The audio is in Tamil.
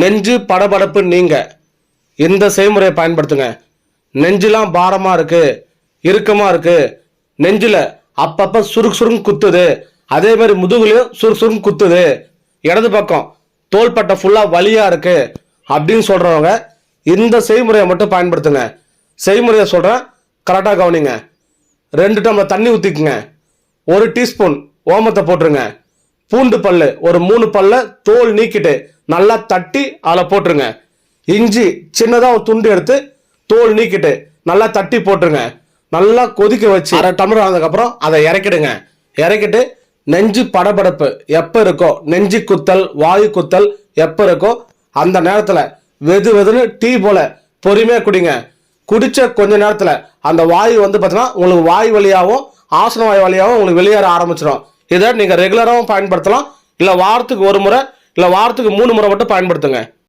நெஞ்சு படபடப்பு நீங்க. இந்த செய்முறையை பயன்படுத்துங்க? நெஞ்சுலாம் பாரமாக இருக்கு இறுக்கமாக இருக்கு. நெஞ்சில் அப்பப்போ சுருக்கு சுருங்கு குத்துது. அதே மாதிரி முதுகுலையும் சுருக்கு சுருங்கு குத்துது. இடது பக்கம் தோள்பட்டை ஃபுல்லாக வலியாக இருக்கு அப்படின்னு சொல்கிறவங்க இந்த செய்முறையை மட்டும் பயன்படுத்துங்க. செய்முறையை சொல்கிறேன் கரெக்டாக கவனிங்க. ரெண்டு டம்ளர் தண்ணி ஊற்றிக்குங்க ஒரு டீஸ்பூன் ஓமத்தை போட்டுருங்க. பூண்டு பல்லு ஒரு மூணு பல்ல தோல் நீக்கிட்டு நல்லா தட்டி அதில் போட்டுருங்க. இஞ்சி சின்னதாக ஒரு துண்டு எடுத்து தோல் நீக்கிட்டு நல்லா தட்டி போட்டுருங்க. நல்லா கொதிக்க வச்சு அரை டம்ளர் ஆனதுக்கப்புறம் அதை இறக்கிடுங்க. இறக்கிட்டு நெஞ்சு படபடப்பு எப்போ இருக்கோ நெஞ்சு குத்தல் வாயு குத்தல் எப்போ இருக்கோ அந்த நேரத்தில் வெது வெதுன்னு டீ போல பொறுமையாக குடிங்க. குடித்த கொஞ்ச நேரத்தில் அந்த வாயு வந்து பார்த்தீங்கன்னா உங்களுக்கு வாய் வழியாகவும் ஆசன வாய் வழியாகவும் உங்களுக்கு வெளியேற ஆரம்பிச்சிடும். இதை நீங்கள் ரெகுலராகவும் பயன்படுத்தலாம். இல்லை வாரத்துக்கு ஒரு முறை இல்லை வாரத்துக்கு மூணு முறை மட்டும் பயன்படுத்துங்க.